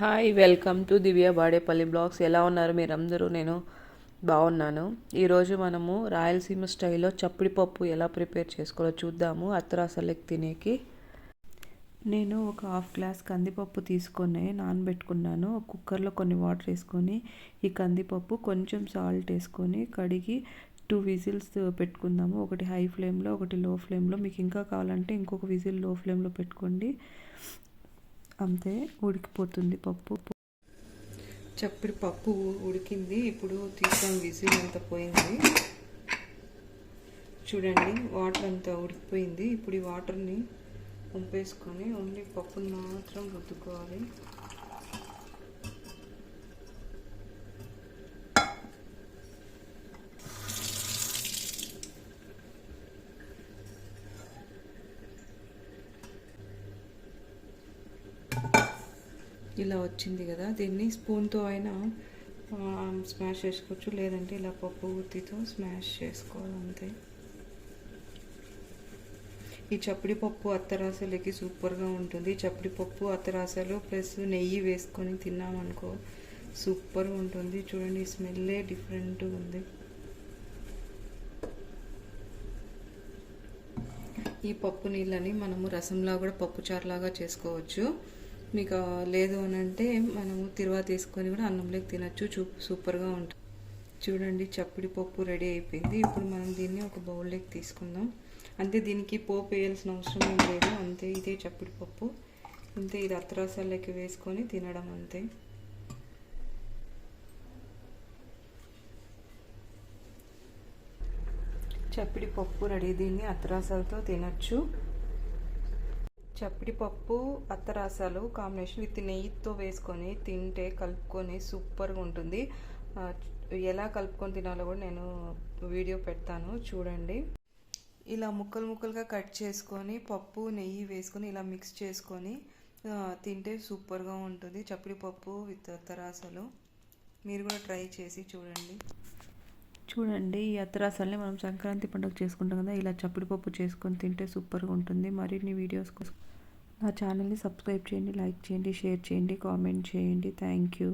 Hi welcome to Divya Badepalli blogs ఎలా ఉన్నారు మీరందరూ? నేను బాగున్నాను. ఈరోజు మనము రాయలసీమ స్టైల్లో చప్పిడి పప్పు ఎలా ప్రిపేర్ చేసుకోవాలో చూద్దాము. అత్తరాసలకి తినేకి. నేను ఒక హాఫ్ గ్లాస్ కందిపప్పు తీసుకొని నానబెట్టుకున్నాను. కుక్కర్లో కొన్ని వాటర్ వేసుకొని ఈ కందిపప్పు కొంచెం సాల్ట్ వేసుకొని కడిగి టూ విజిల్స్ పెట్టుకుందాము. ఒకటి హై ఫ్లేమ్లో ఒకటి లో. ఫ్లేమ్లో మీకు ఇంకా కావాలంటే ఇంకొక విజిల్లో ఫ్లేమ్లో పెట్టుకోండి. అంతే ఉడికిపోతుంది పప్పు. చప్పటి పప్పు ఉడికింది ఇప్పుడు తీసాం విజిల్ అంతా పోయింది. చూడండి వాటర్ అంతా ఉడికిపోయింది. ఇప్పుడు ఈ వాటర్ని పంపేసుకొని ఓన్లీ పప్పుని మాత్రం రుద్దుకోవాలి. ఇలా వచ్చింది కదా దీన్ని స్పూన్తో అయినా స్మాష్ చేసుకోవచ్చు. లేదంటే ఇలా పప్పు గుత్తితో స్మాష్ చేసుకోవాలి అంతే. ఈ చప్పడి పప్పు అత్తరాసలకి సూపర్గా ఉంటుంది. చప్పడి పప్పు అత్తరాసలు ప్లస్ నెయ్యి వేసుకొని తిన్నామనుకో సూపర్గా ఉంటుంది. చూడండి స్మెల్లే డిఫరెంట్ ఉంది. ఈ పప్పు నీళ్ళని మనము రసంలా కూడా పప్పు చారులాగా చేసుకోవచ్చు. మీకు లేదు అని అంటే మనము తిరువాత తీసుకొని కూడా అన్నంలోకి తినచ్చు. చూ సూపర్గా ఉంటుంది. చూడండి చప్పిడి పప్పు రెడీ అయిపోయింది. ఇప్పుడు మనం దీన్ని ఒక బౌల్లోకి తీసుకుందాం. అంతే దీనికి పోపు వేయాల్సిన అవసరం ఏం లేదు. అంతే ఇదే చప్పిడి పప్పు. అంతే ఇది అత్రాసాలకి వేసుకొని తినడం అంతే. చప్పిడి పప్పు రెడీ. దీన్ని అత్రాసాలతో తినచ్చు. చప్పిడిపప్పు అత్తరాసాలు కాంబినేషన్ విత్ నెయ్యితో వేసుకొని తింటే కలుపుకొని సూపర్గా ఉంటుంది. ఎలా కలుపుకొని తినాలో కూడా నేను వీడియో పెడతాను. చూడండి. ఇలా ముక్కలు ముక్కలుగా కట్ చేసుకొని పప్పు నెయ్యి వేసుకొని ఇలా మిక్స్ చేసుకొని తింటే సూపర్గా ఉంటుంది. చప్పిడి పప్పు విత్ అత్తరాసలు. మీరు కూడా ట్రై చేసి చూడండి. చూడండి ఈ అత్తరాసల్ని మనం సంక్రాంతి పండుగ చేసుకుంటాం కదా ఇలా చప్పిడి పప్పు చేసుకొని తింటే సూపర్గా ఉంటుంది. మరిన్ని వీడియోస్ కోసం నా ఛానల్ని సబ్స్క్రైబ్ చేయండి లైక్ చేయండి షేర్ చేయండి కామెంట్ చేయండి. Thank you.